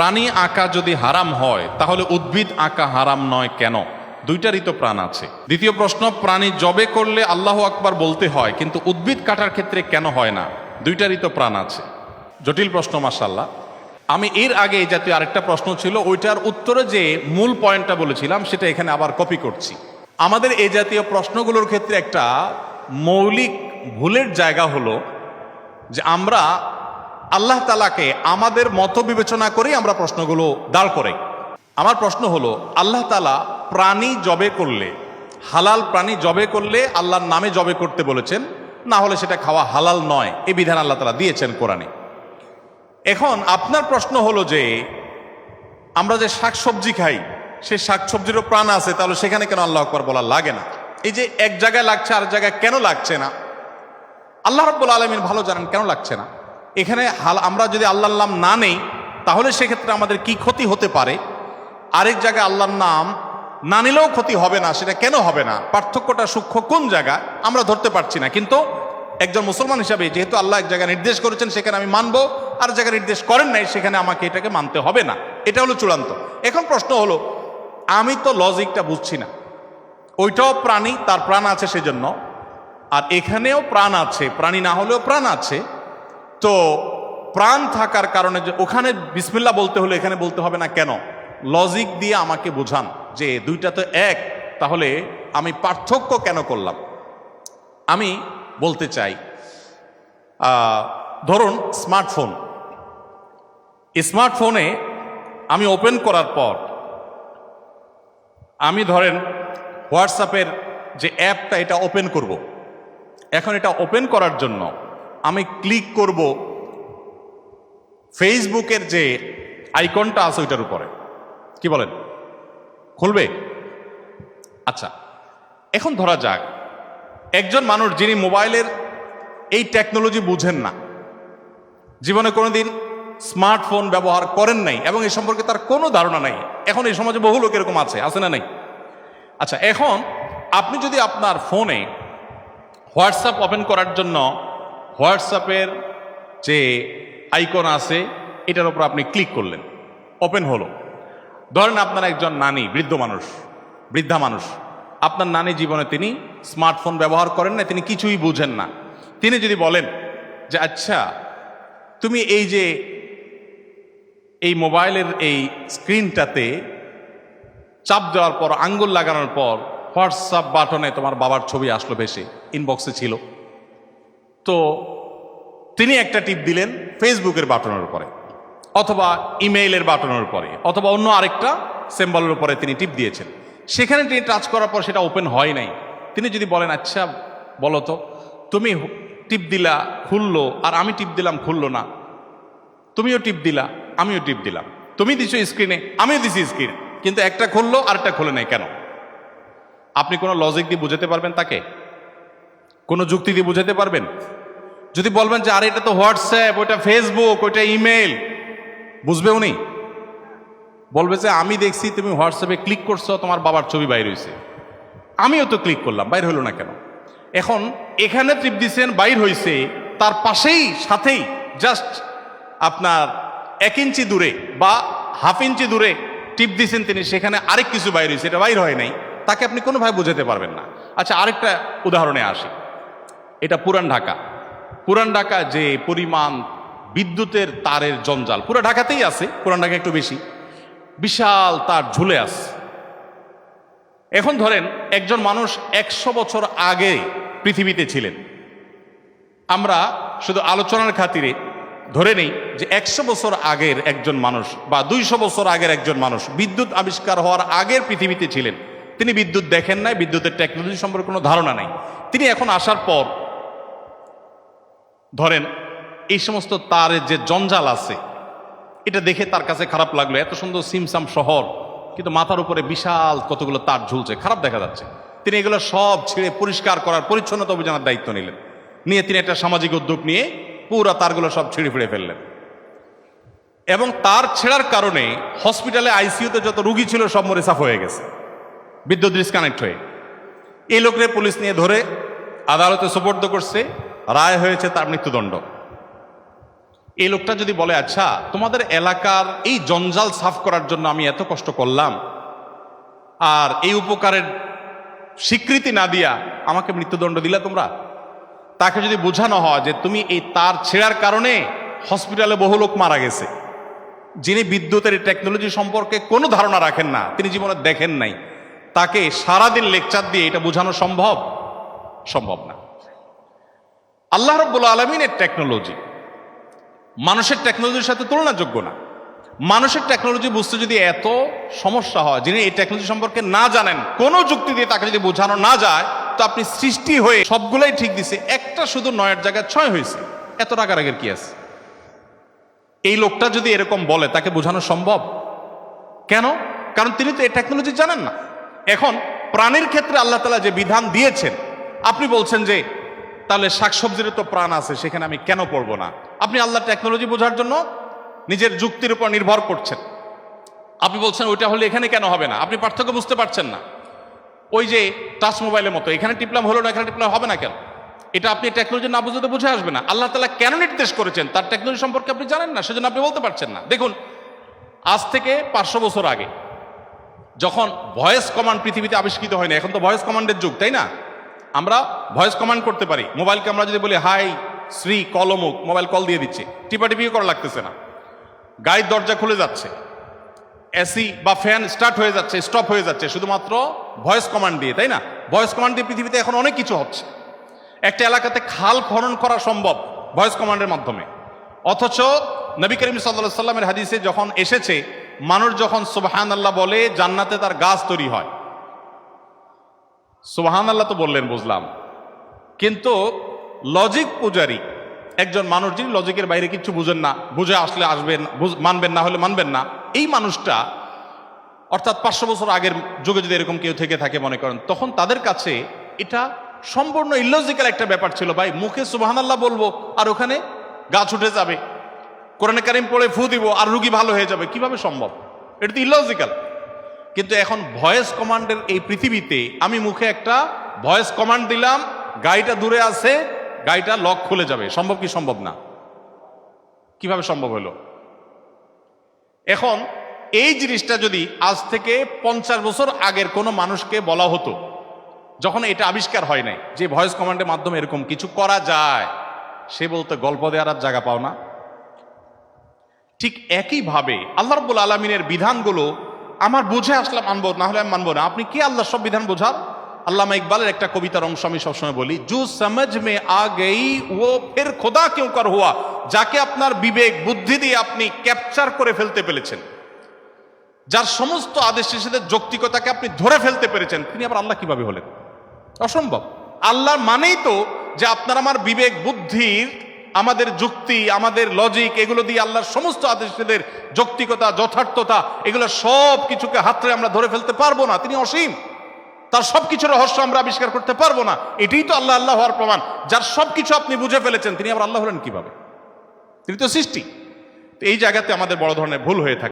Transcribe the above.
প্রাণী আঁকা যদি হারাম হয়, তাহলে উদ্ভিদ আঁকা হারাম নয় কেন? দুইটারই তো প্রাণ আছে। দ্বিতীয় প্রশ্ন, প্রাণী জবে করলে আল্লাহ আকবার বলতে হয়, কিন্তু উদ্ভিদ কাটার ক্ষেত্রে কেন হয় না? দুইটারই তো প্রাণ আছে। জটিল প্রশ্ন মাসাল্লাহ আমি এর আগে এই জাতীয় আরেকটা প্রশ্ন ছিল, ওইটার উত্তরে যে মূল পয়েন্টটা বলেছিলাম, সেটা এখানে আবার কপি করছি। আমাদের এই জাতীয় প্রশ্নগুলোর ক্ষেত্রে একটা মৌলিক ভুলের জায়গা হলো যে আমরা আল্লাহ তালাকে আমাদের মত বিবেচনা করেই আমরা প্রশ্নগুলো দাঁড় করে আমার প্রশ্ন হলো, আল্লাহ তালা প্রাণী জবে করলে, হালাল প্রাণী জবে করলে আল্লাহর নামে জবে করতে বলেছেন, না হলে সেটা খাওয়া হালাল নয়, এই বিধান আল্লাহ তালা দিয়েছেন কোরআনে। এখন আপনার প্রশ্ন হলো যে, আমরা যে শাকসবজি খাই সেই শাকসবজিরও প্রাণ আছে, তাহলে সেখানে কেন আল্লাহ আকবর বলা লাগে না? এই যে এক জায়গায় লাগছে আর জায়গায় কেন লাগছে না? আল্লাহ রব্বুল আলমিন ভালো জানেন, কেন লাগছে না? এখানে হাল আমরা যদি আল্লাহর নাম না নেই, তাহলে সেক্ষেত্রে আমাদের কি ক্ষতি হতে পারে? আরেক জায়গায় আল্লাহর নাম না নিলেও ক্ষতি হবে না, সেটা কেন হবে না? পার্থক্যটা সূক্ষ্ম কোন জায়গায়? আমরা ধরতে পারছি না। কিন্তু একজন মুসলমান হিসাবে যেহেতু আল্লাহ এক জায়গায় নির্দেশ করেছেন, সেখানে আমি মানব, আর জায়গায় নির্দেশ করেন নাই, সেখানে আমাকে এটাকে মানতে হবে না। এটা হলো চূড়ান্ত। এখন প্রশ্ন হলো, আমি তো লজিকটা বুঝছি না। ওইটাও প্রাণী, তার প্রাণ আছে সেজন্য। আর এখানেও প্রাণ আছে, প্রাণী না হলেও প্রাণ আছে। তো প্রাণ থাকার কারণে যে ওখানে বিসমিল্লা বলতে হলে এখানে বলতে হবে না কেন? লজিক দিয়ে আমাকে বোঝান যে দুইটা তো এক, তাহলে আমি পার্থক্য কেন করলাম? আমি বলতে চাই ধরুন স্মার্টফোন স্মার্টফোনে আমি ওপেন করার পর আমি ধরেন হোয়াটসঅ্যাপের যে অ্যাপটা এটা ওপেন করব। এখন এটা ওপেন করার জন্য আমি ক্লিক করব ফেসবুকের যে আইকনটা আছে ওইটার উপরে। কি বলেন? খুলবে? আচ্ছা এখন ধরা যাক, একজন মানুষ যিনি মোবাইলের এই টেকনোলজি বুঝেন না, জীবনে কোনোদিন স্মার্টফোন ব্যবহার করেন নাই এবং এই সম্পর্কে তার কোনো ধারণা নাই। এখন এই সমাজে বহু লোক এরকম আছে আছে না নাই? আচ্ছা এখন আপনি যদি আপনার ফোনে হোয়াটসঅ্যাপ ওপেন করার জন্য হোয়াটসঅ্যাপের যে আইকন আছে, এটার উপর আপনি ক্লিক করলেন। ওপেন হলো। ধরেন আপনার একজন নানি, বৃদ্ধ মানুষ, বৃদ্ধা মানুষ। আপনার নানি জীবনে তিনি স্মার্টফোন ব্যবহার করেন না, তিনি কিছুই বুঝেন না। তিনি যদি বলেন যে আচ্ছা তুমি এই যে, এই মোবাইলের এই স্ক্রিনটাতে চাপ দেওয়ার পর, আঙ্গুল লাগানোর পর, হোয়াটসঅ্যাপ বাটনে তোমার বাবার ছবি আসলো বেশি ইনবক্সে ছিল। তো তিনি একটা টিপ দিলেন ফেসবুকের বাটনের উপরে, অথবা ইমেইলের বাটনের উপরে, অথবা অন্য আরেকটা সিম্বলের উপরে তিনি টিপ দিয়েছেন। সেখানে তিনি টাচ করার পর সেটা ওপেন হয় নাই। তিনি যদি বলেন আচ্ছা বলো তো, তুমি টিপ দিলা, খুললো, আর আমি টিপ দিলাম, খুললো না। তুমিও টিপ দিলা, আমিও টিপ দিলাম। তুমি দিছো স্ক্রিনে, আমিও দিছি স্ক্রিনে। কিন্তু একটা খুললো আর একটা খুলে নাই কেন? আপনি কোনো লজিক দিয়ে বুঝাতে পারবেন তাকে? কোনো যুক্তি দিয়ে বুঝাতে পারবেন? যদি বলবেন যে, আরে, এটা তো হোয়াটসঅ্যাপ, ওইটা ফেসবুক, ওইটা ইমেল বুঝবে উনি? বলবে যে, আমি দেখছি তুমি হোয়াটসঅ্যাপে ক্লিক করছ, তোমার বাবার ছবি বাইর হয়েছে আমিও তো ক্লিক করলাম, বাইর হলো না কেন? এখন এখানে টিপ দিচ্ছেন বাইর হয়েছে তার পাশেই, সাথেই জাস্ট আপনার এক ইঞ্চি দূরে বা হাফ ইঞ্চি দূরে টিপ দিয়েছেন তিনি, সেখানে আরেক কিছু বাইর হয়েছে এটা বাইর হয় নাই। তাকে আপনি কোনোভাবে বোঝাতে পারবেন না। আচ্ছা আরেকটা উদাহরণে আসি। এটা পুরান ঢাকা। পুরান ঢাকা যে পরিমাণ বিদ্যুতের তারের জঞ্জাল, পুরো ঢাকাতেই আছে, পুরান ঢাকা একটু বেশি, বিশাল তার ঝুলে আছে। এখন ধরেন একজন মানুষ একশো বছর আগে পৃথিবীতে ছিলেন। আমরা শুধু আলোচনার খাতিরে ধরে নেই যে একশো বছর আগের একজন মানুষ বা দুইশো বছর আগের একজন মানুষ বিদ্যুৎ আবিষ্কার হওয়ার আগের পৃথিবীতে ছিলেন। তিনি বিদ্যুৎ দেখেন নাই, বিদ্যুতের টেকনোলজি সম্পর্কে কোনো ধারণা নাই। তিনি এখন আসার পর ধরেন, এই সমস্ত তারের যে জঞ্জাল আছে, এটা দেখে তার কাছে খারাপ লাগল। এত সুন্দর সিমসাম শহর, কিন্তু মাথার উপরে বিশাল কতগুলো তার ঝুলছে। খারাপ দেখা যাচ্ছে। তিনি এগুলো সব ছিঁড়ে পরিষ্কার করার পরিচ্ছন্নতা অভিযানের দায়িত্ব নিলেন। নিয়ে তিনি একটা সামাজিক উদ্যোগ নিয়ে পুরো তারগুলো সব ছিঁড়ে ফিরে ফেললেন। এবং তার ছেঁড়ার কারণে হসপিটালে আইসিইউতে যত রুগী ছিল, সব মরে সাফ হয়ে গেছে। বিদ্যুৎ ডিসকানেক্ট হয়ে। এই লোকরে পুলিশ নিয়ে ধরে আদালতে সুপর্দ করছে। রায় হয়েছে তার মৃত্যুদণ্ড। এই লোকটা যদি বলে আচ্ছা তোমাদের এলাকার এই জঞ্জাল সাফ করার জন্য আমি এত কষ্ট করলাম আর এই উপকারের স্বীকৃতি না দিয়া আমাকে মৃত্যুদণ্ড দিলা তোমরা? তাকে যদি বোঝানো হয় যে তুমি এই তার ছেঁড়ার কারণে হসপিটালে বহু লোক মারা গেছে, যিনি বিদ্যুতের টেকনোলজি সম্পর্কে কোনো ধারণা রাখেন না, তিনি জীবনে দেখেন নাই, তাকে সারাদিন লেকচার দিয়ে এটা বোঝানো সম্ভব? সম্ভব না। আল্লাহ রব্বুল আলমিনের টেকনোলজি মানুষের টেকনোলজির সাথে তুলনাযোগ্য না। মানুষের টেকনোলজি বুঝতে যদি এত সমস্যা হয়, যিনি এই টেকনোলজি সম্পর্কে না জানেন, কোনো যুক্তি দিয়ে তাকে যদি বোঝানো না যায়, তো আপনি সৃষ্টি হয়ে সবগুলাই ঠিক দিছে। একটা শুধু নয়ের জায়গায় ছয় হয়েছে। এত রাগারাগের কি আছে? এই লোকটা যদি এরকম বলে, তাকে বোঝানো সম্ভব? কেন? কারণ তিনি তো এই টেকনোলজি জানেন না। এখন প্রাণীর ক্ষেত্রে আল্লাহ তালা যে বিধান দিয়েছেন, আপনি বলছেন যে তাহলে শাকসবজির তো প্রাণ আছে, সেখানে আমি কেন পড়ব না? আপনি আল্লাহ টেকনোলজি বোঝার জন্য নিজের যুক্তির উপর নির্ভর করছেন। আপনি বলছেন, ওইটা হলে এখানে কেন হবে না? আপনি পার্থক্য বুঝতে পারছেন না। ওই যে টাচ মোবাইলের মতো, এখানে টিপলাম হলো না, এখানে টিপলাম হবে না কেন? এটা আপনি টেকনোলজি না বুঝতে বুঝে আসবে না। আল্লাহ তালা কেন নির্দেশ করেছেন? তার টেকনোলজি সম্পর্কে আপনি জানেন না, সেজন্য আপনি বলতে পারছেন না। দেখুন, আজ থেকে পাঁচশো বছর আগে, যখন ভয়েস কমান্ড পৃথিবীতে আবিষ্কৃত হয়নি, এখন তো ভয়েস কমান্ডের যুগ, তাই না? আমরা ভয়েস কমান্ড করতে পারি। মোবাইলকে আমরা যদি বলি হাই শ্রী কলমুক মোবাইল কল দিয়ে দিচ্ছে। টিপাটিপিও করা লাগতেছে না। গায়ের দরজা খুলে যাচ্ছে। এসি বা ফ্যান স্টার্ট হয়ে যাচ্ছে স্টপ হয়ে যাচ্ছে। শুধুমাত্র ভয়েস কমান্ড দিয়ে, তাই না? ভয়েস কমান্ড দিয়ে পৃথিবীতে এখন অনেক কিছু হচ্ছে। একটা এলাকাতে খাল খনন করা সম্ভব ভয়েস কমান্ডের মাধ্যমে। অথচ নবী করিম সাল্লা সাল্লামের হাদিসে যখন এসেছে, মানুষ যখন সুবাহান আল্লাহ বলে, জান্নাতে তার গাছ তৈরি হয়। সুবাহান আল্লাহ তো বললেন, বুঝলাম। কিন্তু লজিক পূজারি, একজন মানুষ যিনি লজিকের বাইরে কিছু বুঝেন না, বুঝে আসলে আসবেন মানবেন না হলে মানবেন না, এই মানুষটা অর্থাৎ পাঁচশো বছর আগের যুগে যদি এরকম কেউ থেকে থাকে মনে করেন, তখন তাদের কাছে এটা সম্পূর্ণ ইলজিক্যাল একটা ব্যাপার ছিল, ভাই, মুখে সুবাহান আল্লাহ বলব আর ওখানে গাছ উঠে যাবে। কোরআনে কারিম পড়ে ফু দিব আর রুগী ভালো হয়ে যাবে। কীভাবে সম্ভব? এটা তো ইলজিক্যাল কিন্তু এখন ভয়েস কমান্ডের এই পৃথিবীতে আমি মুখে একটা ভয়েস কমান্ড দিলাম, গাড়িটা দূরে আছে, গাড়িটা লক খুলে যাবে। সম্ভব কি সম্ভব না? কীভাবে সম্ভব হলো? এখন এই জিনিসটা যদি আজ থেকে পঞ্চাশ বছর আগের কোনো মানুষকে বলা হতো, যখন এটা আবিষ্কার হয় নাই, যে ভয়েস কমান্ডের মাধ্যমে এরকম কিছু করা যায়, সে বলতে, গল্প দেওয়ার আর জায়গা পাও না। ঠিক একইভাবে আল্লাহ রব্বুল আলমিনের বিধানগুলো আমার বুঝে আসলাম মানবো না হলে আমি মানবো না। আপনি কি আল্লাহ সব বিধান বোঝার? আল্লামা ইকবালের একটা কবিতার অংশ আমি সবসময় বলি, জু সমঝ মে আ গই, ও ফের খোদা কেউ কর হুয়া? যাকে আপনার বিবেক, বুদ্ধি দিয়ে আপনি ক্যাপচার করে ফেলতে পেরেছেন। যার সমস্ত আদেশ নিষেধের যৌক্তিকতাকে আপনি ধরে ফেলতে পেরেছেন, তিনি আবার আল্লাহ কীভাবে হলেন? অসম্ভব। আল্লাহর মানেই তো যে আপনার আমার বিবেক, বুদ্ধির আমাদের যুক্তি, আমাদের লজিক এগুলো দিয়ে আল্লাহর সমস্ত আদেশের যৌক্তিকতা, যথার্থতা, এগুলো সব কিছুকে হাতরে আমরা ধরে ফেলতে পারব না। তিনি অসীম। তার সব কিছুর রহস্য আমরা আবিষ্কার করতে পারব না। এটাই তো আল্লাহ আল্লাহ হওয়ার প্রমাণ। যার সব কিছু আপনি বুঝে ফেলেছেন, তিনি আবার আল্লাহ হলেন কীভাবে? তিনি তো সৃষ্টি। তো এই জায়গাতে আমাদের বড় ধরনের ভুল হয়ে থাকে।